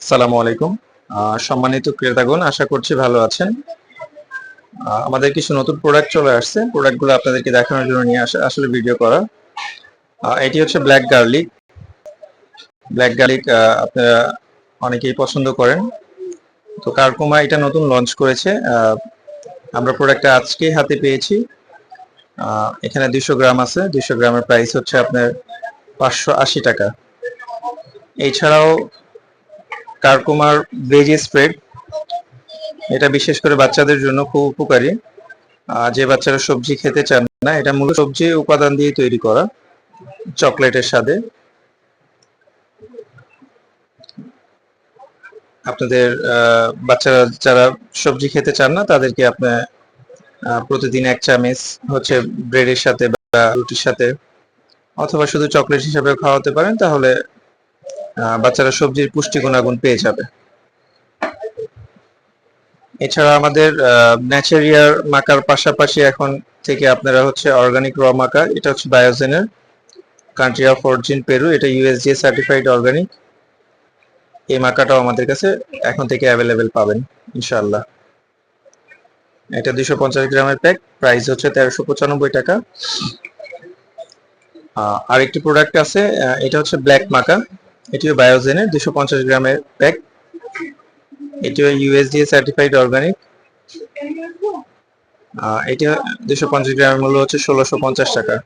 আসসালামু আলাইকুম। সম্মানিত ক্রেতাগণ, আশা করছি ভালো আছেন। আমাদের কিছু নতুন প্রোডাক্ট চলে আসছে। প্রোডাক্টগুলো আপনাদেরকে দেখানোর জন্য নিয়ে আসা আসলে ভিডিও করা। এটি হচ্ছে ব্ল্যাক গার্লিক ব্ল্যাক গার্লিক আপনারা অনেকেই পছন্দ করেন। তো কারকুমা এটা নতুন লঞ্চ করেছে। আমরা প্রোডাক্টটা আজকে হাতে পেয়েছি। এখানে দুশো গ্রাম আছে। দুশো গ্রামের প্রাইস হচ্ছে আপনার পাঁচশো আশি টাকা। এছাড়াও কারকুমার ভেজি স্প্রেড। এটা বিশেষ করে বাচ্চাদের জন্য খুব উপকারী। যে বাচ্চারা সবজি খেতে চান না এটা মূলত সবজি উপাদান দিয়ে তৈরি করা চকলেটের স্বাদে। আপনাদের বাচ্চারা যারা সবজি খেতে চান না তাদেরকে আপনার আহ, প্রতিদিন এক চামচ হচ্ছে ব্রেডের সাথে বা রুটির সাথে অথবা শুধু চকলেট হিসাবে খাওয়াতে পারেন তাহলে বাচ্চারা সবজির পুষ্টি গুণাগুণ পেয়ে যাবে। এছাড়া আমাদের ন্যাচারিয়ার মাকার পাশাপাশি এখন থেকে আপনারা হচ্ছে অর্গানিক র মাকা এটা হচ্ছে বায়োজেনের কান্ট্রি অফ অরিজিন পেরু এটা ইউএসজিএ সার্টিফাইড অর্গানিক এই মাকাটাও আমাদের কাছে এখন থেকে অ্যাভেলেবেল পাবেন ইনশাল্লাহ এটা দুশো পঞ্চাশ গ্রামের প্যাক প্রাইস হচ্ছে তেরোশো পঁচানব্বই টাকা। আহ, আরেকটি প্রোডাক্ট আছে এটা হচ্ছে ব্ল্যাক মাকা। এটিও বায়োজেনের দুশো পঞ্চাশ গ্রামের প্যাক এটিও ইউএসডিএ সার্টিফাইড অর্গানিক এটি দুশো পঞ্চাশ গ্রামের মূল্য হচ্ছে ষোলোশো পঞ্চাশ টাকা।